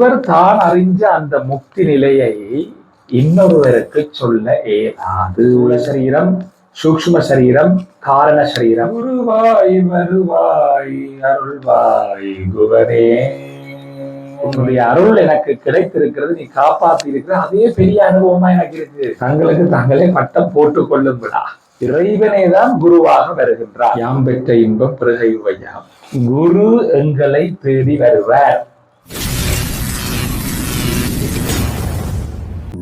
ஒருவர் தான் அறிஞ்ச அந்த முக்தி நிலையை இன்னொருவருக்கு சொல்ல ஏதாது உல சரீரம் சூக்ஷ்ம சரீரம் காரண சரீரம். குருவாய் வருவாய் அருள்வாய் குவனே. உன்னுடைய அருள் எனக்கு கிடைத்திருக்கிறது நீ காப்பாத்தி இருக்கிற அதே பெரிய அனுபவமா எனக்கு இருக்கு. தங்களுக்கு தங்களே பட்டம் போட்டுக் கொள்ளும் விழா இறைவனே தான் குருவாக வருகின்றார். யாம் பெற்ற இன்பம் பிறகை வையாம் குரு எங்களை தேடி வருவார்.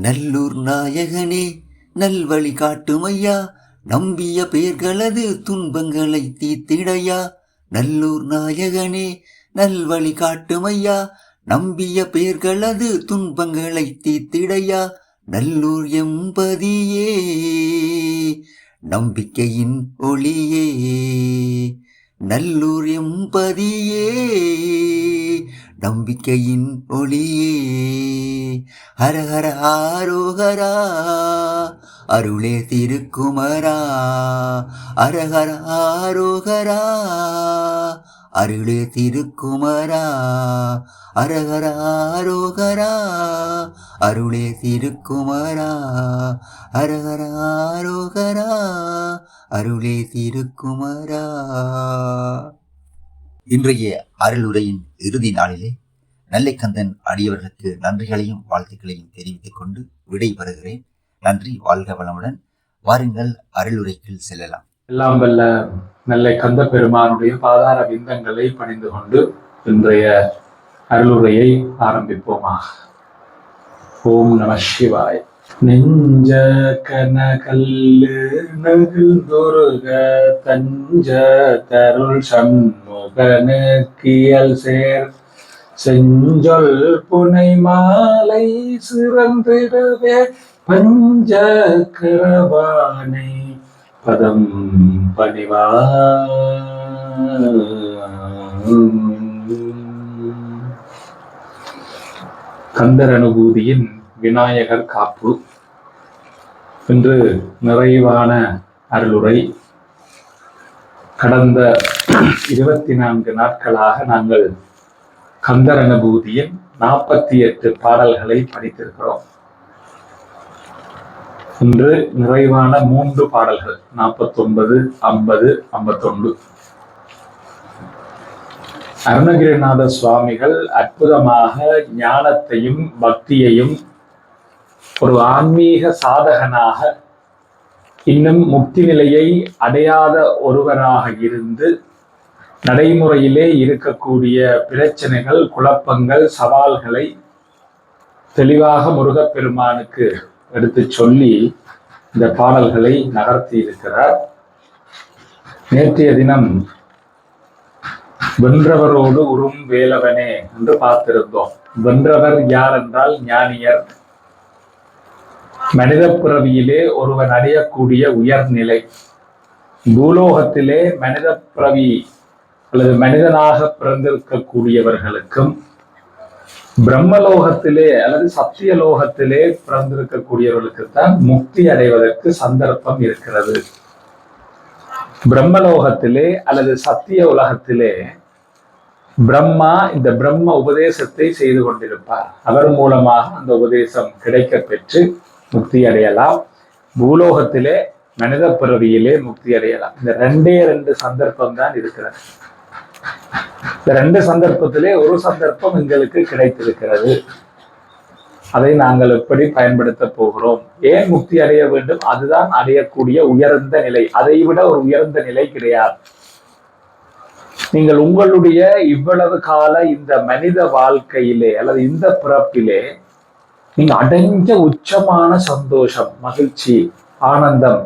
நல்லூர் நாயகனே நல்வழி காட்டுமையா? நம்பிய பேர்களது துன்பங்களை தீத்திடையா நல்லூர் நாயகனே நல்வழி காட்டுமையா? நம்பிய பேர்களது துன்பங்களை தீத்திடையா நல்லூர் எம்பதியே நம்பிக்கையின் ஒளியே. நல்லூர் எம்பதியே நம்பிக்கையின் ஒளியே. ஹரஹர ஹர ஆரோகரா அருளே திருக்குமரா. அரஹர ஹர ஆரோகரா அருளே திருக்குமரா. அரகர ஆரோகரா அருளே திருக்குமரா. அரகர ஆரோகரா அருளே திருக்குமரா. இன்றைய அருளுரையின் இறுதி நாளிலே நல்லைக்கந்தன் அடியவர்களுக்கு நன்றிகளையும் வாழ்த்துக்களையும் தெரிவித்துக் கொண்டு விடைபெறுகிறேன். நன்றி வாழ்க வளமுடன். வாருங்கள் அருளுரைக்குள் செல்லலாம். எல்லாம் வல்ல நெல்லை கந்த பெருமானுடைய பாதார விந்தங்களை பணிந்து கொண்டு இன்றைய அருளுரையை ஆரம்பிப்போமாக. ஓம் நம சிவாய். நெஞ்ச கனகல்லு நகிழ்ந்தொருக தஞ்ச தருள் சண்முகனுக்கியல் சேர். செஞ்சொல் புனை மாலை சிறந்திடவே பஞ்ச கரவானை பதம் பணிவா. கந்தர் அனுபூதியின் விநாயகர் காப்பு. இன்று நிறைவான அருளுரை. கடந்த இருபத்தி நான்கு நாட்களாக நாங்கள் கந்தர் அனுபூதியின் நாற்பத்தி எட்டு பாடல்களை படித்திருக்கிறோம். இன்று நிறைவான மூன்று பாடல்கள் நாற்பத்தொன்பது ஐம்பது ஐம்பத்தொன்று. அருணகிரிநாத சுவாமிகள் அற்புதமாக ஞானத்தையும் பக்தியையும் ஒரு ஆன்மீக சாதகனாக இன்னும் முக்தி நிலையை அடையாத ஒருவராக இருந்து நடைமுறையிலே இருக்கக்கூடிய பிரச்சனைகள் குழப்பங்கள் சவால்களை தெளிவாக முருகப்பெருமானுக்கு எடுத்து சொல்லி இந்த பாடல்களை நகர்த்தி இருக்கிறார். நேற்றைய தினம் வென்றவரோடு உறும் வேலவனே என்று பார்த்திருந்தோம். வென்றவர் யார் என்றால் ஞானியர். மனித பிறவியிலே ஒருவன் அடையக்கூடிய உயர்நிலை. பூலோகத்திலே மனித பிறவி அல்லது மனிதனாக பிறந்திருக்கக்கூடியவர்களுக்கும் பிரம்மலோகத்திலே அல்லது சத்தியலோகத்திலே பிறந்திருக்கக்கூடியவர்களுக்கு தான் முக்தி அடைவதற்கு சந்தர்ப்பம் இருக்கிறது. பிரம்மலோகத்திலே அல்லது சத்திய உலகத்திலே பிரம்மா இந்த பிரம்ம உபதேசத்தை செய்து கொண்டிருப்பார். அவர் மூலமாக அந்த உபதேசம் கிடைக்க பெற்று முக்தி அடையலாம் பூலோகத்திலே மனித பிறவியிலே முக்தி அடையலாம் இந்த ரெண்டே ரெண்டு சந்தர்ப்பம் தான் இருக்கிறது. இந்த ரெண்டு சந்தர்ப்பத்திலே ஒரு சந்தர்ப்பம் எங்களுக்கு கிடைத்திருக்கிறது. அதை நாங்கள் எப்படி பயன்படுத்த போகிறோம்? ஏன் முக்தி அடைய வேண்டும்? அதுதான் அடையக்கூடிய உயர்ந்த நிலை. அதை விட ஒரு உயர்ந்த நிலை கிடையாது. நீங்கள் உங்களுடைய இவ்வளவு கால இந்த மனித வாழ்க்கையிலே அல்லது இந்த பிறப்பிலே நீங்க அடைஞ்ச உச்சமான சந்தோஷம் மகிழ்ச்சி ஆனந்தம்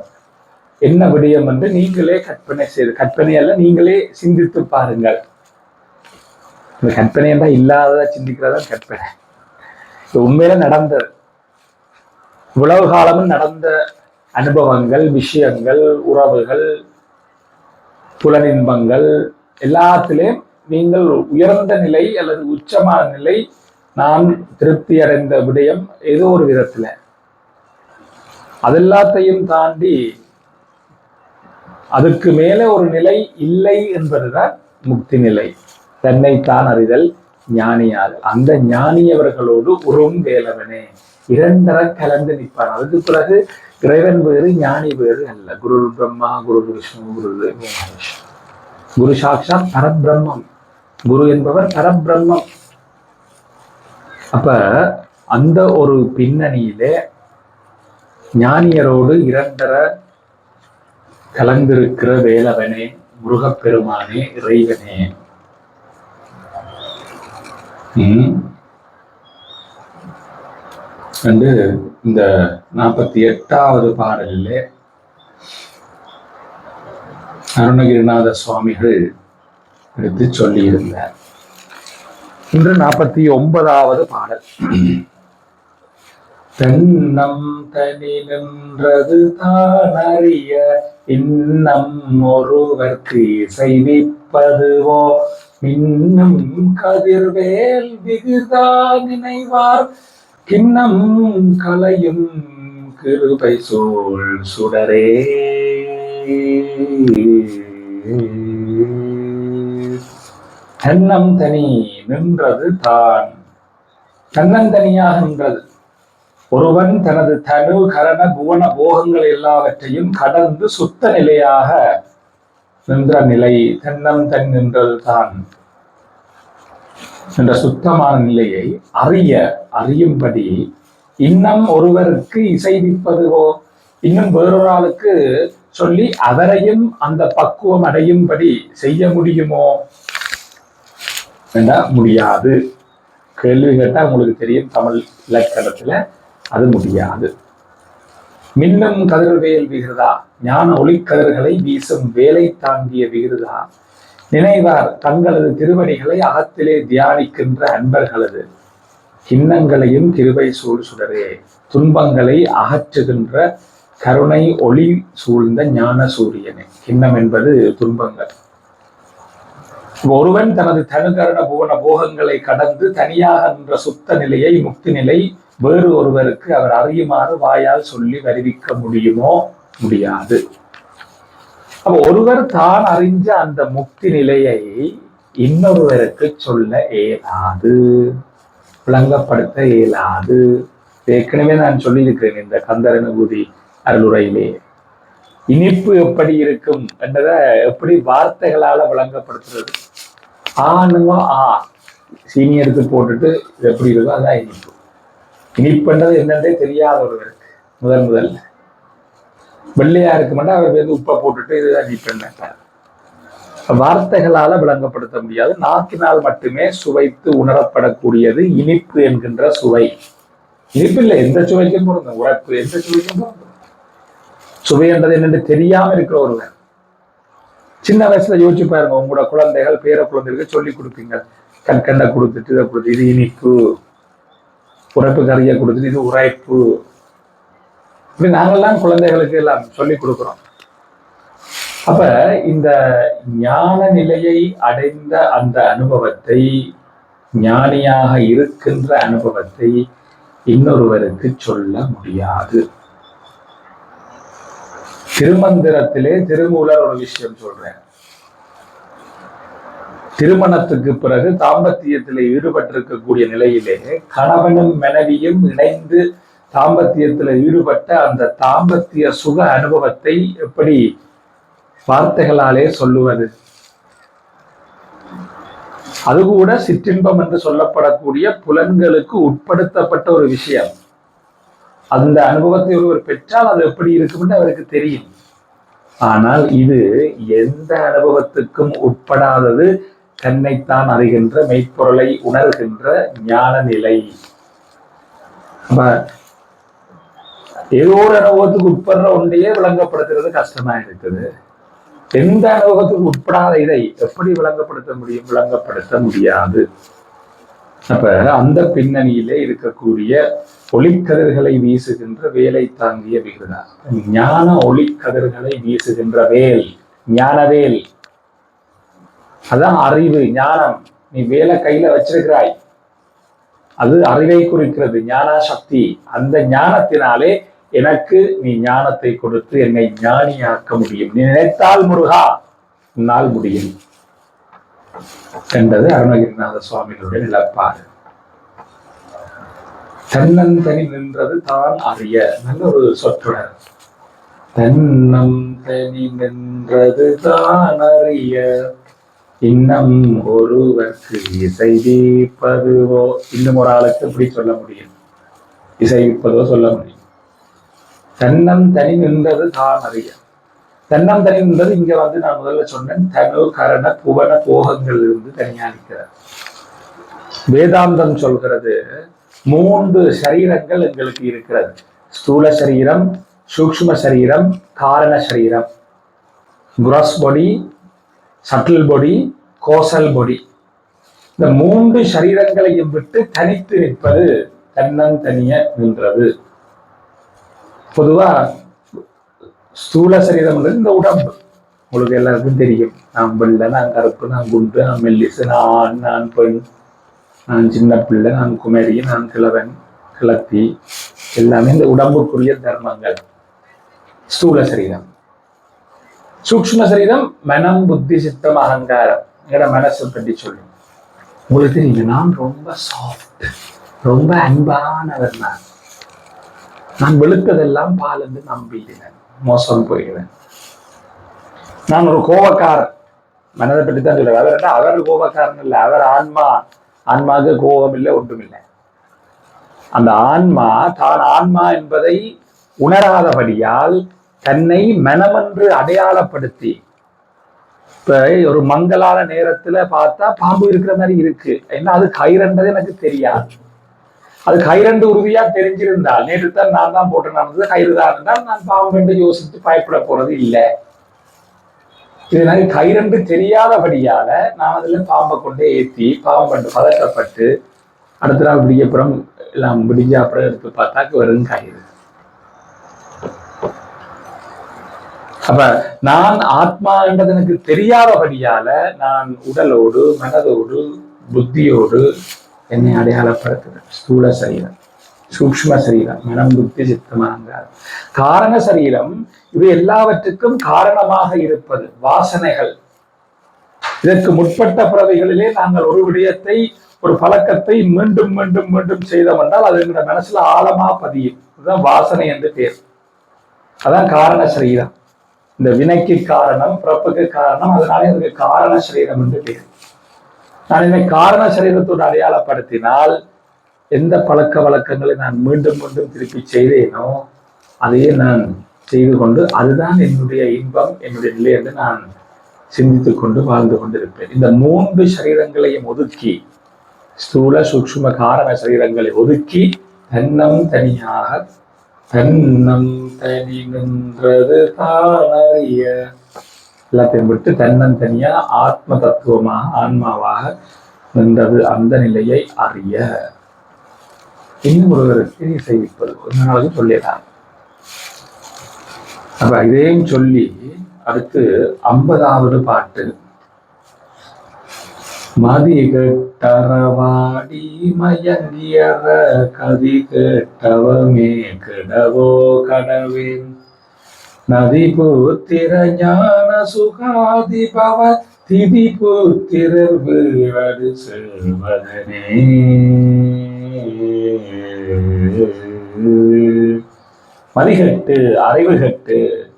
என்ன விடயம் என்று நீங்களே கற்பனை செய்து கற்பனை அல்ல நீங்களே சிந்தித்து பாருங்கள் இந்த கற்பனை என்றால் இல்லாததா சிந்திக்கிறதா கற்பனை இது உண்மையில நடந்தது இவ்வளவு காலமும் நடந்த அனுபவங்கள் விஷயங்கள் உறவுகள் புலனின்பங்கள் எல்லாத்திலையும் நீங்கள் உயர்ந்த நிலை அல்லது உச்சமான நிலை நான் திருப்தி அடைந்த விடயம் ஏதோ ஒரு விதத்துல. அதெல்லாத்தையும் தாண்டி அதுக்கு மேலே ஒரு நிலை இல்லை என்பதுதான் முக்தி நிலை. தன்னைத்தான் அறிதல் ஞானியார் அந்த ஞானியவர்களோடு உறும் வேலவனே. இரண்டர கலந்து நிற்பான் அதுக்கு பிறகு இறைவன் வேறு ஞானி வேறு அல்ல. குரு பிரம்மா குரு விஷ்ணு குரு குரு சாட்சாத் பரபிரம்மம். குரு என்பவர் பரபிரம்மம். அப்ப அந்த ஒரு பின்னணியிலே ஞானியரோடு இரண்டர கலந்திருக்கிற வேலவனே முருகப்பெருமானே இறைவனே. வந்து இந்த நாற்பத்தி எட்டாவது பாடலிலே அருணகிரிநாத சுவாமிகள் எடுத்து சொல்லியிருந்தார். இன்று நாற்பத்தி ஒன்பதாவது பாடல். தென்னம் தனி நின்றது தான் அறிய இன்னம் ஒருவர்க்கு செய்விப்பதுவோ இன்னும் கதிர்வேல் விகுதா நினைவார். கிண்ணம் கலையும் கிருபை சோழ் சுடரே. தன்னம் தனி நின்றது தான். தன்னந்தனியாக நின்றது. ஒருவன் தனது தனு கரண புவன போகங்கள் எல்லாவற்றையும் கடந்து சுத்த நிலையாக நின்ற நிலை தன்னம் தன் நின்றது தான். என்ற சுத்தமான நிலையை அறிய அறியும்படி இன்னும் ஒருவருக்கு இசைவிப்பதுவோ இன்னும் வேறொரு ஆளுக்கு சொல்லி அவரையும் அந்த பக்குவம் அடையும்படி செய்ய முடியுமோ? வேண்டா முடியாது? கேள்வி கேட்டால் உங்களுக்கு தெரியும் தமிழ் இலக்கணத்துல அது முடியாது. மின்னும் கதிர்வேல் விகிருதா ஞான ஒளிக்கதிர்களை வீசும் வேலை தாங்கிய விகிருதா? நினைவார் தங்களது திருவடிகளை அகத்திலே தியானிக்கின்ற அன்பர்களது. கிண்ணங்களையும் கிருபை சூழ் சுடரே. துன்பங்களை அகற்றுகின்ற கருணை ஒளி சூழ்ந்த ஞான சூரியனே. கிண்ணம் என்பது துன்பங்கள். ஒருவன் தனது தனுகரண புவன போகங்களை கடந்து தனியாக நின்ற சுத்த நிலையை முக்தி நிலை வேறு ஒருவருக்கு அவர் அறியுமாறு வாயால் சொல்லி வருவிக்க முடியுமோ? முடியாது. அப்ப ஒருவர் தான் அறிஞ்ச அந்த முக்தி நிலையை இன்னொருவருக்கு சொல்ல இயலாது விளங்கப்படுத்த இயலாது. ஏற்கனவே நான் சொல்லியிருக்கிறேன் இந்த கந்தரனுபூதி அருளுரையிலே. இனிப்பு எப்படி இருக்கும் என்றதை எப்படி வார்த்தைகளால விளங்கப்படுத்துறது? ஆனுங்க ஆ. சீனியருக்கு போட்டுட்டு இது எப்படி இருக்கோ அதான் இனிப்பு. இனிப்புன்றது என்னன்றே தெரியாத ஒருவருக்கு முதல் முதல்ல. வெள்ளையா இருக்க மாட்டா அவர் வந்து உப்பை போட்டுட்டு இதுதான் இனிப்புன்னு வார்த்தைகளால விளங்கப்படுத்த முடியாது. நாக்கினால் மட்டுமே சுவைத்து உணரப்படக்கூடியது இனிப்பு என்கின்ற சுவை. இனிப்பு இல்லை எந்த சுவைக்கும் பொருந்தும். உறப்பு எந்த சுவைக்கும் பொருந்தும். சுவை என்றது என்னென்று தெரியாம இருக்கிற ஒருவர் சின்ன வயசுல யோசிச்சு பாருங்க உங்களோட குழந்தைகள் பேர குழந்தைகளுக்கு சொல்லி கொடுப்பீங்க. கற்கண்டை கொடுத்துட்டு இதை கொடுத்து இது இனிப்பு. உரைப்பு கறியை கொடுத்துட்டு இது உரைப்பு. இப்படி நாங்கெல்லாம் குழந்தைகளுக்கு எல்லாம் சொல்லி கொடுக்குறோம். அப்ப இந்த ஞான நிலையை அடைந்த அந்த அனுபவத்தை ஞானியாக இருக்கின்ற அனுபவத்தை இன்னொருவருக்கு சொல்ல முடியாது. திருமந்திரத்திலே திருமூலர் ஒரு விஷயம் சொல்றேன். திருமணத்துக்கு பிறகு தாம்பத்தியத்திலே ஈடுபட்டிருக்கக்கூடிய நிலையிலே கணவனும் மனைவியும் இணைந்து தாம்பத்தியத்தில் ஈடுபட்ட அந்த தாம்பத்திய சுக அனுபவத்தை எப்படி வார்த்தைகளாலே சொல்லுவது? அது கூட சிற்றின்பம் என்று சொல்லப்படக்கூடிய புலன்களுக்கு உட்படுத்தப்பட்ட ஒரு விஷயம். அந்த அனுபவத்தை ஒருவர் பெற்றால் அது எப்படி இருக்கும்னு அவருக்கு தெரியும். ஆனால் இது எந்த அனுபவத்துக்கும் உட்படாதது தன்னைத்தான் அறிகின்ற மெய்ப்பொருளை உணர்கின்ற ஞான நிலை. அப்ப ஏதோ ஒரு அனுபவத்துக்கு உட்படுற ஒன்றையே விளங்கப்படுத்துறது கஷ்டமா இருக்குது. எந்த அனுபவத்துக்கு உட்படாத இதை எப்படி விளங்கப்படுத்த முடியும்? விளங்கப்படுத்த முடியாது. அப்ப அந்த பின்னணியிலே இருக்கக்கூடிய ஒளிக்கதிர்களை வீசுகின்ற வேலை தாங்கிய விகிதா ஞான ஒளிக்கதிர்களை வீசுகின்ற வேல் ஞானவேல். அதான் அறிவு ஞானம். நீ வேலை கையில வச்சிருக்கிறாய். அது அறிவை குறிக்கிறது ஞான சக்தி அந்த ஞானத்தினாலே எனக்கு நீ ஞானத்தை கொடுத்து என்னை ஞானியாக்க முடியும். நீ நினைத்தால் முருகா உன்னால் முடியும். என்றது அருணகிரிநாத சுவாமிகளுடைய நிலப்பாடு. தன்னந்தனி நின்றது தான் அறிய. நல்ல ஒரு சொற்றொடர். தன்னம் தனி நின்றது தான் அறிய. இன்னம் ஒருவர்க்கு இசைவிப்பதுவோ இன்னும் ஒரு ஆளுக்கு இப்படி சொல்ல முடியும். இசைவிப்பதோ சொல்ல முடியும். தன்னம் தனி நின்றது தான் அறிய. தன்னம் தனி நின்றது இங்க வந்து நான் முதல்ல சொன்னேன். தனு கரண புவன போகங்கள் இருந்து தனியா நிற்கிறார். வேதாந்தம் சொல்கிறது மூன்று சரீரங்கள் எங்களுக்கு இருக்கிறது. ஸ்தூல சரீரம் சூக்ஷ்ம சரீரம் காரண சரீரம். குராஸ் பொடி சட்டில் பொடி கோசல் பொடி இந்த மூன்று சரீரங்களையும் விட்டு தனித்து நிற்பது தன்னந்தனிய நின்றது. பொதுவா ஸ்தூல சரீரம் இந்த உடம்பு. உங்களுக்கு எல்லாருக்கும் தெரியும். நான் வெள்ளை நான் கருப்பு நான் குண்டு நான் மெல்லிசு நான் ஆண் நான் பெண். நான் சின்ன பிள்ளை நான் குமரி நான் கிழவன் கிளத்தி எல்லாமே இந்த உடம்புக்குரிய தர்மங்கள். ஸ்தூல சரீரம். சூக்ம சரீரம் மனம் புத்தி சித்தம் அகங்காரம். எங்களோட மனசை பற்றி சொல்லி. உங்களுக்கு தெரியுங்க நான் ரொம்ப சாஃப்ட் ரொம்ப அன்பானவர் நான். நான் வெளுத்ததெல்லாம் பால் என்று நம்பிடுவேன் மோசம் போயிடுவேன் நான் ஒரு கோபக்காரன். மனதை பற்றி தான் சொல்லுவேன் அவர் என்ன? அவர் கோபக்காரன் இல்லை அவர் ஆன்மா. ஆன்மாவுக்கு கோபம் இல்லை ஒன்றுமில்லை. அந்த ஆன்மா தான் ஆன்மா என்பதை உணராதபடியால் தன்னை மனமென்று அடையாளப்படுத்தி இப்ப ஒரு மங்கலான நேரத்துல பார்த்தா பாம்பு இருக்கிற மாதிரி இருக்கு. என்ன அது கயிறன்றது எனக்கு தெரியாது. அது கயிறண்டு உறுதியா தெரிஞ்சிருந்தால் நேற்று தான் நான் தான் போட்டு நடந்தது கயிறு தான் இருந்தால் நான் பாம்பு என்று யோசித்து பயப்பட போறது இல்லை. இது எனக்கு கைரண்டு தெரியாதபடியால நான் அதில் பாம்பை கொண்டே ஏற்றி பாம்பு கண்டு பதட்டப்பட்டு அடுத்த நாள் விடியப்புறம் எல்லாம் முடிஞ்ச அப்புறம் எடுத்து பார்த்தாக்கு வெறும் கயிறு. அப்ப நான் ஆத்மா என்றது எனக்கு தெரியாதபடியால நான் உடலோடு மனதோடு புத்தியோடு என்னை அடையாளப்படுத்துகிறேன் ஸ்தூல சரீரம். சூக்ஷ்ம சரீரம் மனம் புத்தி சித்தமாங்கார் காரண சரீரம் இது எல்லாவற்றுக்கும் காரணமாக இருப்பது. வாசனைகள். இதற்கு முற்பட்ட பிறவைகளிலே நாங்கள் ஒரு விடயத்தை ஒரு பழக்கத்தை மீண்டும் மீண்டும் மீண்டும் செய்தோம் என்றால் அது எங்களோட மனசுல ஆழமா பதியும். இதுதான் வாசனை என்று பேர். அதான் காரண சரீரம் இந்த வினைக்கு காரணம் பிறப்புக்கு காரணம் அதனால அதுக்கு காரண சரீரம் என்று பேர். நான் என்னை காரண சரீரத்தோடு அடையாளப்படுத்தினால் எந்த பழக்க வழக்கங்களை நான் மீண்டும் மீண்டும் திருப்பி செய்தேனோ அதையே நான் செய்து கொண்டு அதுதான் என்னுடைய இன்பம் என்னுடைய நிலை என்று நான் சிந்தித்துக் கொண்டு வாழ்ந்து கொண்டிருப்பேன். இந்த மூன்று சரீரங்களையும் ஒதுக்கி ஸ்தூல சூக்ம காரண சரீரங்களை ஒதுக்கி தன்னம் தனியாக தன்னம் தனி நின்றது தானறிய. எல்லாத்தையும் விட்டு தன்னம் தனியா ஆத்ம தத்துவமாக ஆன்மாவாக நின்றது அந்த நிலையை அறிய. இன்னும் ஒருவருக்கு செய்விப்பது ஒரு நாளைக்கு சொல்லிடலாம். அப்ப இதையும் சொல்லி அடுத்து ஐம்பதாவது பாட்டு. மதி கெட்டறவாடி மயங்கியற கதி கெட்டவமே கிடவோ கடவேன் நதி புத்திர ஞான சுகாதி பவ திதி புத்திரர் செல்வதனே. மதிகட்டு அறிவு கட்டு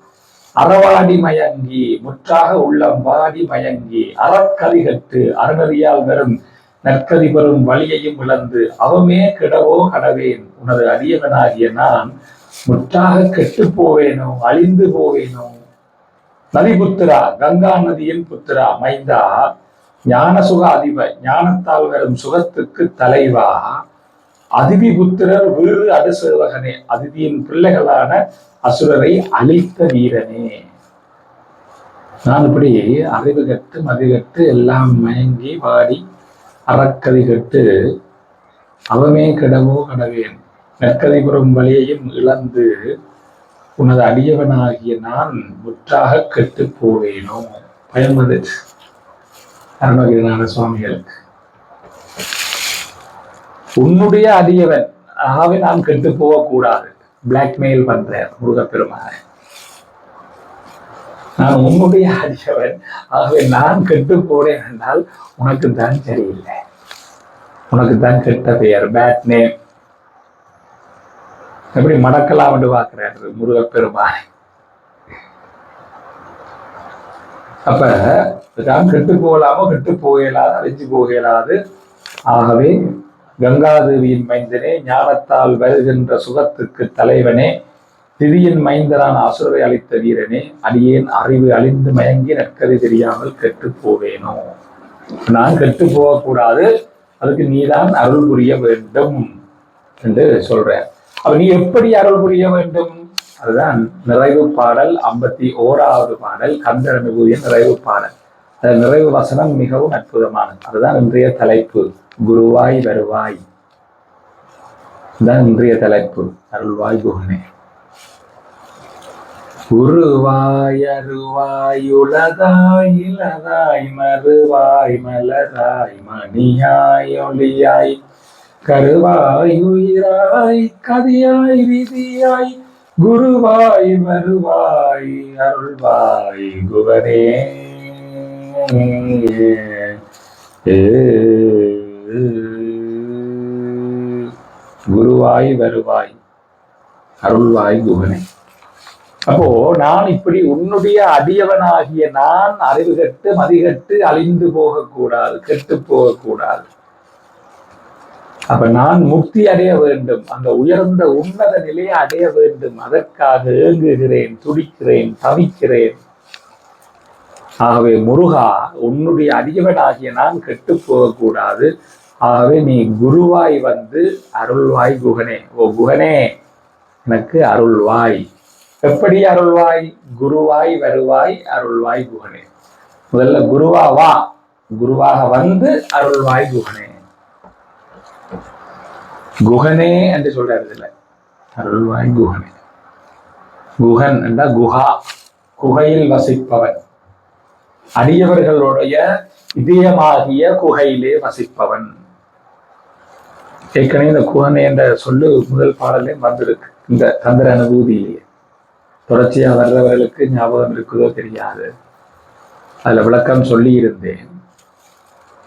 அறவாடி மயங்கி முற்றாக உள்ளம் வாடி மயங்கி அறக்கதிகட்டு அறநறியால் வரும் நற்கதி பெறும் வழியையும் இழந்து அவமே கிடவோ கடவேன். உனது அரியவனாகிய நான் முற்றாக கெட்டு போவேனோ அழிந்து போவேனோ? நதிபுத்திரா கங்கா நதியின் புத்திரா மைந்தா ஞான சுக அதிப ஞானத்தால் வரும் சுகத்துக்கு தலைவா? அதிதி புத்திரர் வீறு அடுசேவகனே அதிதியின் பிள்ளைகளான அசுரரை அழித்த வீரனே. நான் இப்படி அறிவு கட்டு மதி கட்டு எல்லாம் மயங்கி வாடி அறக்கதி கட்டு அவமே கிடவோ கடவேன். நற்கதை புறம் வழியையும் இழந்து உனது அடியவனாகிய நான் முற்றாக கெட்டு போவேனோ. பயமது அருணகிரிநாத சுவாமிகளுக்கு. உன்னுடைய அடியவன் ஆகவே நாம் கெட்டு போகக்கூடாது. பிளாக்மெயில் பண்றார் முருகப்பெருமானை. நான் உன்னுடைய அடியவன் ஆகவே நான் கெட்டு போறேன் என்றால் உனக்கு தான் சரியில்லை. உனக்கு தான் கெட்ட பெயர் பேட் நேம் எப்படி மடக்கலாம் என்று பார்க்கிறாரு முருகப்பெருமானை. அப்ப தான் கெட்டு போகலாமோ கெட்டு போகலாது அழிஞ்சு போகலாது. ஆகவே கங்காதேவியின் மைந்தனே ஞானத்தால் வருகின்ற சுகத்துக்கு தலைவனே திதியின் மைந்தரான அசுரரை அளித்த வீரனே அடியேன் அறிவு அழிந்து மயங்கி நற்கதை தெரியாமல் கெட்டு போவேனோ? நான் கெட்டு போகக்கூடாது. அதுக்கு நீதான் அருள் புரிய வேண்டும் என்று சொல்றேன் அப்ப நீ எப்படி அருள் புரிய வேண்டும்? அதுதான் நிறைவு பாடல் ஐம்பத்தி ஓராவது பாடல் கந்தர் அனுபூதியின் நிறைவு பாடல். நிறைவு வசனம் மிகவும் அற்புதமானது. அதுதான் இன்றைய தலைப்பு. குருவாய் வருவாய். தான் இன்றைய தலைப்பு. அருள்வாய் குகனே உருவாய் அருவாய் உலதாய் இலதாய் மறுவாய் மலராய் மணியாய் ஒளியாய் கருவாய் உயிராய் கதியாய் விதியாய் குருவாய் வருவாய் அருள்வாய் குவனே. குருவாய் வருவாய் அருள்வாய் குகனை. அப்போ நான் இப்படி உன்னுடைய அடியவனாகிய நான் அறிவு கட்டு மதிகட்டு அழிந்து போகக்கூடாது கெட்டு போகக்கூடாது. அப்ப நான் முக்தி அடைய வேண்டும் அந்த உயர்ந்த உன்னத நிலையை அடைய வேண்டும். அதற்காக ஏங்குகிறேன் துடிக்கிறேன் தவிக்கிறேன். ஆகவே முருகா உன்னுடைய அடியவனாகிய நான் கெட்டு போகக்கூடாது. ஆகவே நீ குருவாய் வந்து அருள்வாய் குகனே. ஓ குகனே எனக்கு அருள்வாய். எப்படி அருள்வாய்? குருவாய் வருவாய் அருள்வாய் குகனே. முதல்ல குருவா வா. குருவாக வந்து அருள்வாய் குகனே. குகனே என்று சொல்றாரு இதுல. அருள்வாய் குகனே. குகன் என்றா குஹா குகையில் வசிப்பவன். அடியவர்களுடைய இதயமாகிய குகையிலே வசிப்பவன். ஏற்கனவே இந்த குகனை என்ற சொல்லு முதல் பாடலே வந்திருக்கு இந்த தந்திர அனுபூதியிலேயே. தொடர்ச்சியா வர்றவர்களுக்கு ஞாபகம் இருக்குதோ தெரியாது. அதுல விளக்கம் சொல்லி இருந்தேன்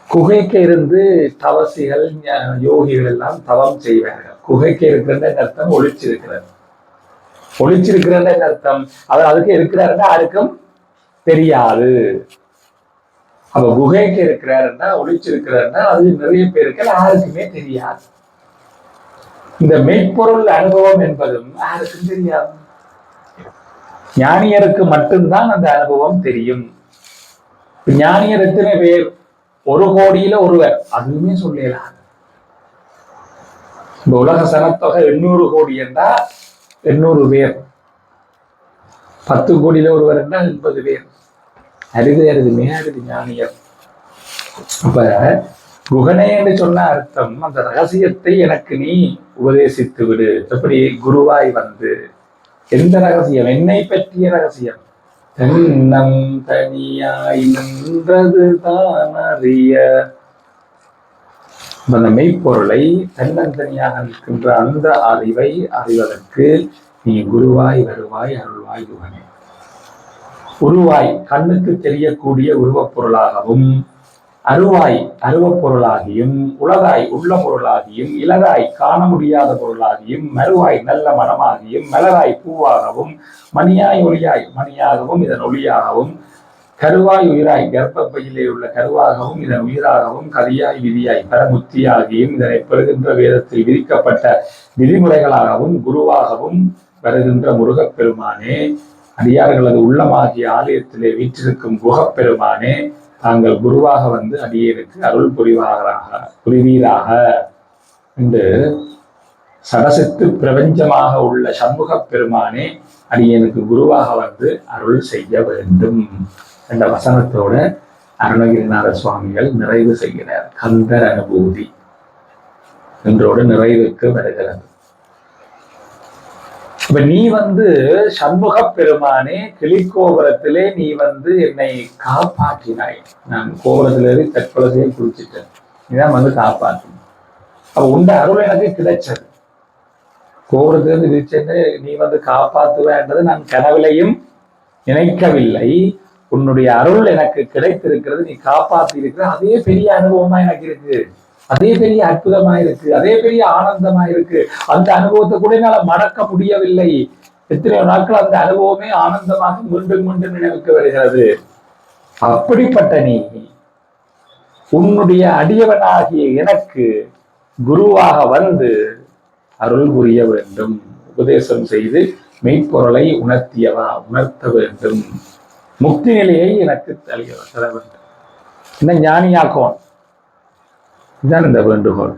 குகைக்கு இருந்து தவசிகள் யோகிகள் எல்லாம் தவம் செய்வார்கள். குகைக்கு இருக்கிற அர்த்தம் ஒழிச்சிருக்கிறது. ஒளிச்சிருக்கிறன்ற அர்த்தம். அவர் அதுக்கு இருக்கிறாருன்னா யாருக்கும் தெரியாது. அப்ப குகைக்கு இருக்கிறாருன்னா ஒழிச்சிருக்கிறாருன்னா அது நிறைய பேருக்கு யாருக்குமே தெரியாது. இந்த மெய்ப்பொருள் அனுபவம் என்பதும் யாருக்கும் தெரியாது. ஞானியருக்கு மட்டும்தான் அந்த அனுபவம் தெரியும். ஞானியர் எத்தனை பேர்? ஒரு கோடியில ஒருவர். அதுவுமே சொல்லலாம் இந்த உலக சனத்தொகை எண்ணூறு கோடி என்றா எண்ணூறு பேர். பத்து கோடியில ஒருவர் என்றால் எண்பது பேர். அருது மேலது ஞானியர். அப்ப குகனே என்று சொன்ன அர்த்தம் அந்த ரகசியத்தை எனக்கு நீ உபதேசித்து விடு. எப்படி குருவாய் வந்து எந்த ரகசியம்? என்னை பற்றிய ரகசியம். தன்னம் தனியாய் நின்றது தான் அறிய. அந்த மெய்ப்பொருளை தன்னந்தனியாக நிற்கின்ற அந்த அறிவை அறிவதற்கு நீ குருவாய் வருவாய் அருள்வாய் குகனே. உருவாய் கண்ணுக்கு தெரியக்கூடிய உருவப் பொருளாகவும் அருவாய் அருவப் பொருளாகியும் உலகாய் உள்ள பொருளாகியும் இலகாய் காண முடியாத பொருளாகியும் மறுவாய் நல்ல மனமாகியும் மலராய் பூவாகவும் மணியாய் ஒளியாய் மணியாகவும் இதன் ஒளியாகவும் கருவாய் உயிராய் கர்ப்பப்பையிலே உள்ள கருவாகவும் இதன் உயிராகவும் கதியாய் விதியாய் பரமுத்தியாகியும் இதனை பெறுகின்ற வேதத்தில் விதிக்கப்பட்ட விதிமுறைகளாகவும் குருவாகவும் வருகின்ற முருகப் பெருமானே அடியார்களது உள்ளமாகிய ஆலயத்திலே வீற்றிருக்கும் குகப்பெருமானே தாங்கள் குருவாக வந்து அடியேனுக்கு அருள் புரிவாராக புரிவீராக. என்று சடசத்து பிரபஞ்சமாக உள்ள சண்முகப் பெருமானே அடியனுக்கு குருவாக வந்து அருள் செய்ய வேண்டும் என்ற வசனத்தோட அருணகிரிநாத சுவாமிகள் நிறைவு செய்கிறார். கந்தர் அனுபூதி என்றோடு நிறைவுக்கு வருகிறது. இப்ப நீ வந்து சண்முக பெருமானே கிளிக்கோபுரத்திலே நீ வந்து என்னை காப்பாற்றினாய். நான் கோபுரத்துல இருந்து தற்கொலை செய்ய குடிச்சிட்டேன். நீதான் வந்து காப்பாற்றின அப்ப உண்ட அருள் எனக்கு கிடைச்சது. கோபுரத்திலிருந்து விரிச்சேன்னு நீ வந்து காப்பாத்துவேன்றது நான் கனவிலையும் நினைக்கவில்லை. உன்னுடைய அருள் எனக்கு கிடைத்திருக்கிறது நீ காப்பாத்தி இருக்கிற அதே பெரிய அனுபவமா எனக்கு இருக்கு. அதே பெரிய அற்புதமா இருக்கு அதே பெரிய ஆனந்தமா இருக்கு அந்த அனுபவத்தை கூட என்னால மறக்க முடியவில்லை. எத்தனையோ நாட்கள் அந்த அனுபவமே ஆனந்தமாக மீண்டும் மீண்டும் நினைவுக்கு வருகிறது. அப்படிப்பட்ட நீ உன்னுடைய அடியவனாகிய எனக்கு குருவாக வந்து அருள் புரிய வேண்டும். உபதேசம் செய்து மெய்ப்பொருளை உணர்த்தியவா உணர்த்த வேண்டும். முக்தி நிலையை எனக்கு தர வேண்டும். இந்த ஞானியாக்கும் இதுதான் இந்த வேண்டுகோள்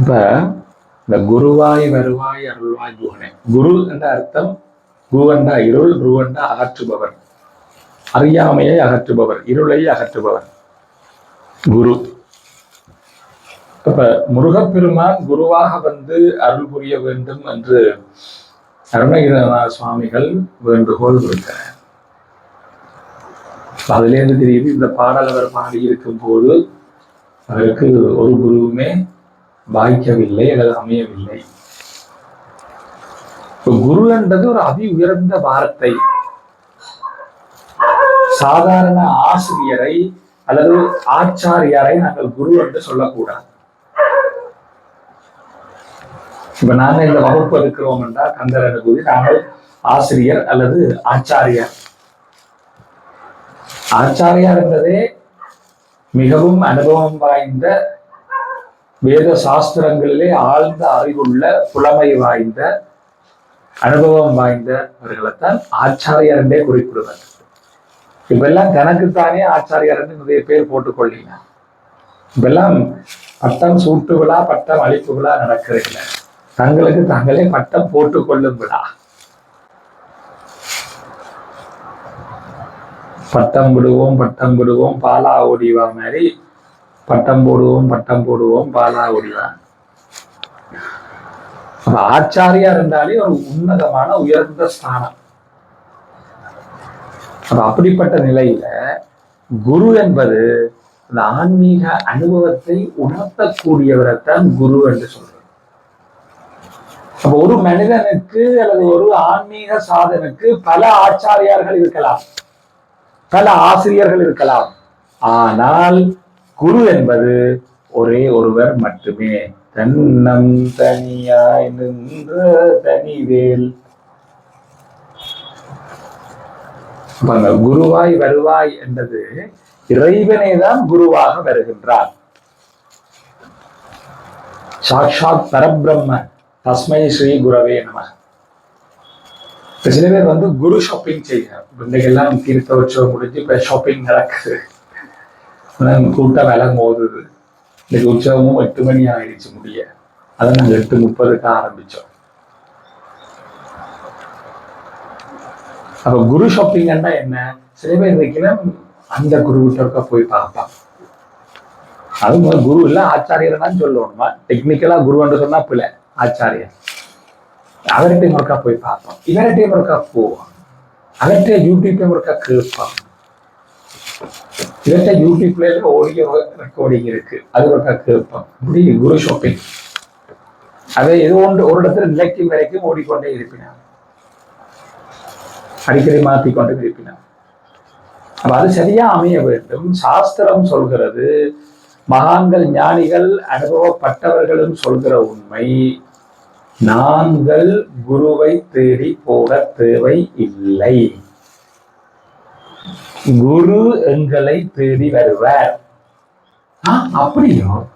இப்ப இந்த குருவாய் வருவாய் அருள்வாய் குகனே குரு என்ற அர்த்தம் குருவண்டா இருள் குருவண்டா அகற்றுபவர் அறியாமையை அகற்றுபவர் இருளை அகற்றுபவர் குரு இப்ப முருகப்பெருமான் குருவாக வந்து அருள் புரிய வேண்டும் என்று அருணகிரிநாத சுவாமிகள் வேண்டுகோள் விடுக்கிறார் அதுலேருந்து தெரியுது இந்த பாடல் அவர் பாடி போது அவருக்கு ஒரு குருவுமே பாய்க்கவில்லை அல்லது அமையவில்லை. குரு என்றது ஒரு அதி உயர்ந்த வார்த்தை. சாதாரண ஆசிரியரை அல்லது ஆச்சாரியாரை நாங்கள் குரு என்று சொல்லக்கூடாது. இப்ப நாங்க இந்த வகுப்பு இருக்கிறோம் என்றால் கந்தர் அனுபூதி நாங்கள் ஆசிரியர் அல்லது ஆச்சாரியார். ஆச்சாரியார் என்பதே மிகவும் அனுபவம் வாய்ந்த வேத சாஸ்திரங்களிலே ஆழ்ந்த அறிவுள்ள புலமை வாய்ந்த அனுபவம் வாய்ந்தவர்களைத்தான் ஆச்சாரியார் என்றே குறிப்பிடுவார். இப்பெல்லாம் தனக்குத்தானே ஆச்சாரியார் என்று நிறைய பேர் போட்டுக்கொள்ளீங்க இப்பெல்லாம் பட்டம் சூட்டு விழா பட்டம் அழிப்பு விழா நடக்கிறதில்ல. தங்களுக்கு தாங்களே பட்டம் போட்டுக்கொள்ளும் விழா. பட்டம் விடுவோம் பட்டம் விடுவோம் பாலா ஓடிவா மாதிரி. பட்டம் போடுவோம் பட்டம் போடுவோம் பாலா ஓடிவா. ஆச்சாரியா இருந்தாலே ஒரு உன்னதமான உயர்ந்த ஸ்தானம். அப்படிப்பட்ட நிலையில குரு என்பது அந்த ஆன்மீக அனுபவத்தை உணர்த்தக்கூடியவரைத்தான் குரு என்று சொல்றோம். அப்ப ஒரு மனிதனுக்கு அல்லது ஒரு ஆன்மீக சாதனுக்கு பல ஆச்சாரியார்கள் இருக்கலாம். பல ஆசிரியர்கள் இருக்கலாம். ஆனால் குரு என்பது ஒரே ஒருவர் மட்டுமே. தன்னம் தனியாய் நின்ற தனிவேல். குருவாய் வருவாய் என்பது இறைவனே தான் குருவாக வருகின்றார். சாட்சாத் பரபிரம்ம. தஸ்மை ஸ்ரீ குரவே நம இப்ப சில பேர் வந்து குரு ஷாப்பிங் செய்யணும் பிள்ளைகள்லாம் தீர்த்த உற்சவம் முடிஞ்சு இப்ப ஷாப்பிங் நடக்குது. கூட்டம் விலை மோதுது இன்னைக்கு உற்சவமும் எட்டு மணி ஆயிடுச்சு முடிய. அதை நாங்கள் எட்டு முப்பதுக்கு ஆரம்பிச்சோம். அப்ப குரு ஷாப்பிங்னா என்ன? சில பேர் இன்னைக்குன்னா அந்த குரு வீட்டிற்க போய் பார்ப்பான் அது குரு இல்ல ஆச்சாரியர் தான் சொல்லணுமா? டெக்னிக்கலா குருன்னு சொன்னா பிள்ளை ஆச்சாரியர். அவர்கிட்டையும் ஒருக்கா போய் பார்ப்போம் இவர்கிட்டையும் ஒருக்கா போவோம் அவர்கிட்ட யூடியூப்ல ஒருக்கா கேட்பான் இவர்கிட்ட யூடியூப்ல ஓடிய ரெக்கார்டிங் இருக்கு அது ஒருக்கா கேட்போம் இப்படி குரு ஷாப்பிங் அதை ஏதோ ஒன்று ஒரு இடத்துல நிலைக்கும் வரைக்கும் ஓடிக்கொண்டே இருப்பினான் அடிக்கடி மாத்தி கொண்டு இருப்பினான் அப்ப அது சரியா அமைய வேண்டும் சாஸ்திரம் சொல்கிறது மகான்கள் ஞானிகள் அனுபவப்பட்டவர்களும் சொல்கிற உண்மை. நாங்கள் குருவை தேடி போக தேவை இல்லை குரு எங்களை தேடி வருவார். அப்படியோ?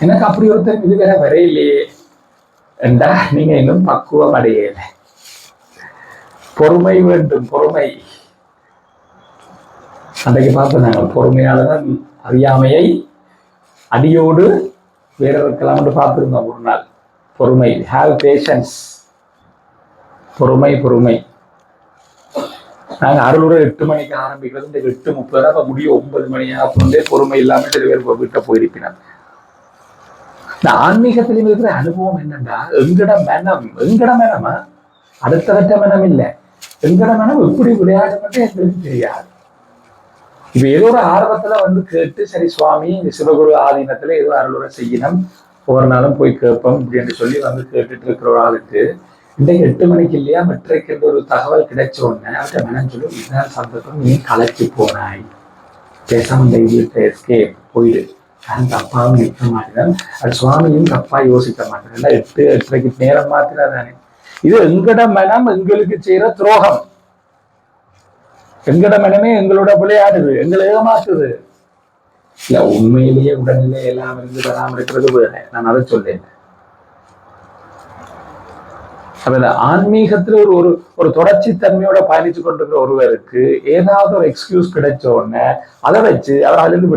எனக்கு அப்படி ஒருத்தர் இது வேற என்றா நீங்க இன்னும் பக்குவம் அடையல. பொறுமை வேண்டும் பொறுமை. அன்றைக்கு பார்த்து நாங்கள் பொறுமையாளதான் அறியாமையை அடியோடு வேற இருக்கலாம் என்று பார்த்திருந்தோம் ஒரு நாள். பொறுமை. ஹாவ் பேஷன்ஸ் பொறுமை பொறுமை. நாங்கள் அறுநூறு எட்டு மணிக்கு ஆரம்பிக்கிறது. இந்த எட்டு முப்பது அப்ப முடியும். ஒன்பது மணி அப்போ பொறுமை இல்லாமல் சில பேர் வீட்டை போயிருப்பினார் இந்த ஆன்மீகத்திலும் இருக்கிற அனுபவம் என்னன்னா எங்கட மனம் எங்கட மனமா? அடுத்தவற்ற மனம் இல்லை. எங்கட மனம் எப்படி விளையாடுறது எங்களுக்கு தெரியாது. இப்ப ஏதோ ஒரு ஆர்வத்துல வந்து கேட்டு சரி சுவாமி இந்த சிவகுரு ஆதீனத்துல ஏதோ அருளுரை செய்யணும். ஒவ்வொரு நாளும் போய் கேட்போம் அப்படின்னு சொல்லி வந்து கேட்டுட்டு இருக்கிற ஒரு ஆளுக்கு. இன்றைக்கு எட்டு மணிக்கு இல்லையா மெட்ரிக் என்ற ஒரு தகவல் கிடைச்ச உடனே அவர்கிட்ட மனம் சொல்லி இதுதான் சந்தர்ப்பம் நீ கலைச்சி போனாய். பேசாம இந்த வீட்டை எஸ்கே போயிடு. நான் தப்பாவும் நிற்க மாட்டேன். அது சுவாமியும் தப்பா யோசிக்க மாட்டேன். எட்டு எட்டரைக்கு நேரம் மாத்திரா தானே. இது எங்கட மனம் எங்களுக்கு செய்யற துரோகம். எங்கட மனமே எங்களோட விளையாடுது எங்களை ஏமாத்துது. இல்ல உண்மையிலேயே உடல்நிலை எல்லாம் இருந்து வராம இருக்கிறது வேற நான் அதை சொல்லேன் அப்ப இந்த ஆன்மீகத்துல ஒரு ஒரு ஒரு தொடர்ச்சி தன்மையோட பயணிச்சு கொண்டிருக்கிற ஒருவருக்கு ஏதாவது ஒரு எக்ஸ்கியூஸ் கிடைச்ச உடனே அதை வச்சு அவர் அதுல இருந்து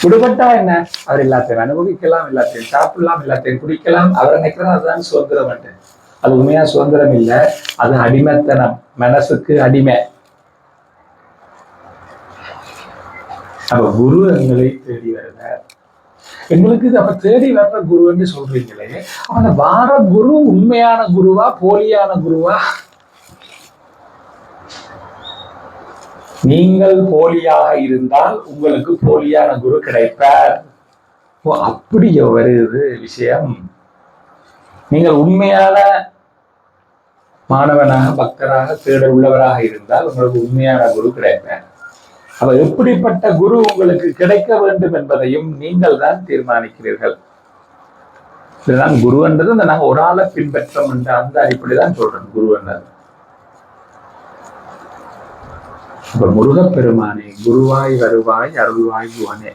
விடுபட்டா என்ன அவர் எல்லாத்தையும் அனுபவிக்கலாம் எல்லாத்தையும் சாப்பிடலாம் எல்லாத்தையும் குடிக்கலாம் அவர் நினைக்கிறது அதுதான் சுதந்திரம் அது உண்மையா சுதந்திரம் இல்லை அது அடிமைத்தனம் மனசுக்கு அடிமை அப்ப குரு எங்களை தேடி வருவார். எங்களுக்கு இது அப்ப தேடி வர்ற குருன்னு சொல்றீங்களே அந்த வார குரு உண்மையான குருவா போலியான குருவா? நீங்கள் போலியாக இருந்தால் உங்களுக்கு போலியான குரு கிடைப்பார். ஓ அப்படியோ வருது விஷயம்? நீங்கள் உண்மையான மாணவனாக பக்தராக தேடல் உள்ளவராக இருந்தால் உங்களுக்கு உண்மையான குரு கிடைப்பார். அப்ப எப்படிப்பட்ட குரு உங்களுக்கு கிடைக்க வேண்டும் என்பதையும் நீங்கள் தான் தீர்மானிக்கிறீர்கள். இதுதான் குருன்றது அந்த இந்த நாங்க ஒரு ஆளை பின்பற்றோம் என்ற அந்த அடிப்படை தான் சொல்றேன் குருவன்றது அப்ப முருகப்பெருமானே குருவாய் வருவாய் அருள்வாய் குவனே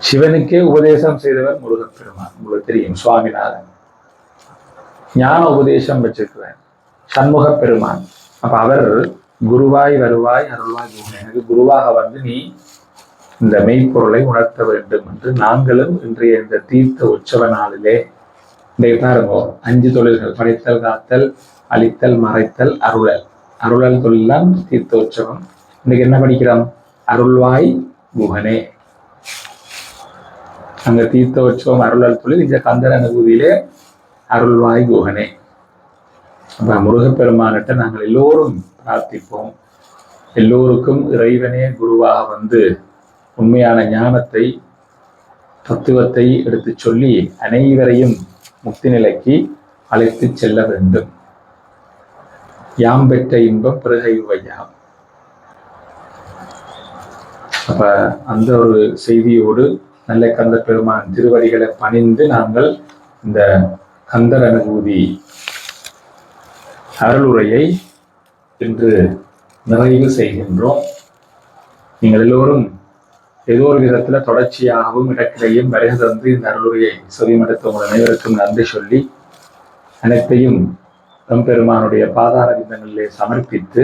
சிவனுக்கே உபதேசம் செய்தவர் முருகப்பெருமான் உங்களுக்கு தெரியும் சுவாமிநாதன். ஞான உபதேசம் வச்சிருக்கிறார் சண்முக பெருமான் அப்ப அவர் குருவாய் வருவாய் அருள்வாய் குவனே எனக்கு குருவாக வந்து நீ இந்த மெய்ப்பொருளை உணர்த்த வேண்டும் என்று நாங்களும் இன்றைய இந்த தீர்த்த உற்சவ நாளிலே இன்றைய பாருங்க அஞ்சு தொழில்கள் படைத்தல் காத்தல் அழித்தல் மறைத்தல் அருளல். அருளல் தொழிலாம் தீர்த்த உற்சவம். இன்னைக்கு என்ன படிக்கிறோம்? அருள்வாய் குகனே அந்த தீர்த்த உற்சவம் அருளல் தொழில் இந்த கந்தர் அனுபூதியிலே அருள்வாய் குகனே அப்ப முருகப்பெருமானிட்ட நாங்கள் எல்லோரும் பிரார்த்திப்போம். எல்லோருக்கும் இறைவனே குருவாக வந்து உண்மையான ஞானத்தை தத்துவத்தை எடுத்துச் சொல்லி அனைவரையும் முக்தி நிலைக்கு அழைத்து செல்ல வேண்டும். யாம் பெற்ற இன்பம் பிறகை வையாம் அப்ப அந்த ஒரு செய்தியோடு நல்ல கந்த பெருமான் திருவடிகளை பணிந்து நாங்கள் இந்த கந்தர் அனுபூதி அருளுரையை இன்று நிறைவு செய்கின்றோம். நீங்கள் எல்லோரும் ஏதோ ஒரு விதத்துல தொடர்ச்சியாகவும் இடக்கிலையும் வருகை தந்து இந்த அருளுரையை செவிமடுத்த உங்கள் அனைவருக்கும் நன்றி சொல்லி அனைத்தையும் தம்பெருமானுடைய பாதார விந்தங்களிலே சமர்ப்பித்து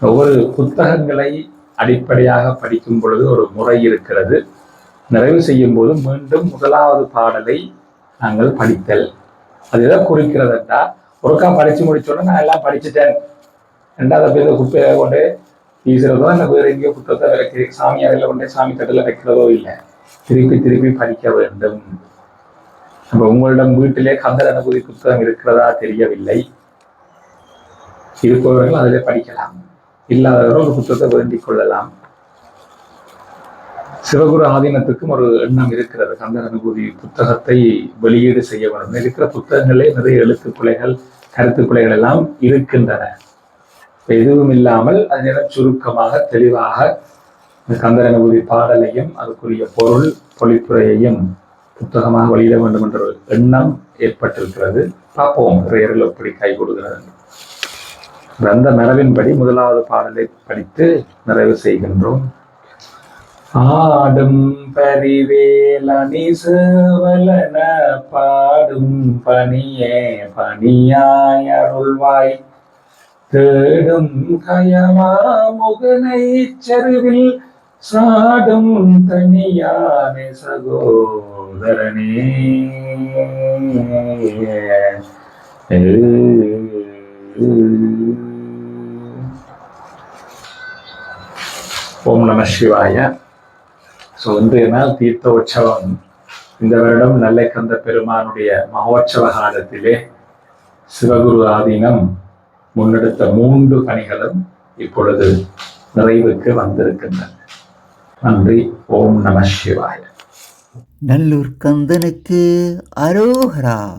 ஒவ்வொரு புத்தகங்களை அடிப்படையாக படிக்கும் பொழுது ஒரு முறை இருக்கிறது. நிறைவு செய்யும் போது மீண்டும் முதலாவது பாடலை நாங்கள் படித்தல். அது எதை குறிக்கிறதுட்டா ஒருக்கா படிச்சு முடிச்சோடனே நான் எல்லாம் படிச்சுட்டேன். ரெண்டாவது பேர் குப்பையை கொண்டு வீசுறதோ இல்லை வேறு எங்கேயோ புத்தகத்தை விளக்கி சாமி அறையில் கொண்டே சாமி தட்டில் வைக்கிறதோ இல்லை திருப்பி திருப்பி படிக்க வேண்டும் நம்ம உங்களிடம் வீட்டிலே கந்தர் அனுபூதி புத்தகம் இருக்கிறதா தெரியவில்லை இருப்பவர்கள் அதிலே படிக்கலாம் இல்லாதவர்கள் ஒரு புத்தகத்தை வேண்டிக் கொள்ளலாம் சிவகுரு ஆதீனத்துக்கும் ஒரு எண்ணம் இருக்கிறது கந்தர் அனுபூதி புத்தகத்தை வெளியீடு செய்ய வேண்டும் இருக்கிற புத்தகங்களே நிறைய எழுத்து பிழைகள் எல்லாம் இருக்கின்றன எதுவும் இல்லாமல் அதனிடம் சுருக்கமாக தெளிவாக இந்த பாடலையும் அதுக்குரிய பொருள் பொழிப்புரையையும் புத்தகமாக வெளியிட வேண்டும் என்ற ஒரு எண்ணம் ஏற்பட்டிருக்கிறது. பார்ப்போம் இறையர்கள் எப்படி கை கொடுக்கிறது அந்த மரபின்படி முதலாவது பாடலை படித்து நிறைவு செய்கின்றோம். ஆடும் பரிவேலனி சேவலன பாடும் பணியே பணியாய் அருள்வாய். தேடும் கயமா முகனை செருவில் சாடும் தனியானே சகோதரனே. ஓம் நம சிவாய. ஸோ இன்றைய நாள் தீர்த்த உற்சவம் இந்த வருடம் நல்லைக்கந்த பெருமானுடைய மகோற்சவ காலத்திலே சிவகுரு ஆதீனம் முன்னெடுத்த மூன்று பணிகளும் இப்பொழுது நிறைவுக்கு வந்திருக்கின்றன. நன்றி. ஓம் நம சிவாய. நல்லூர் கந்தனுக்கு அரோகரா.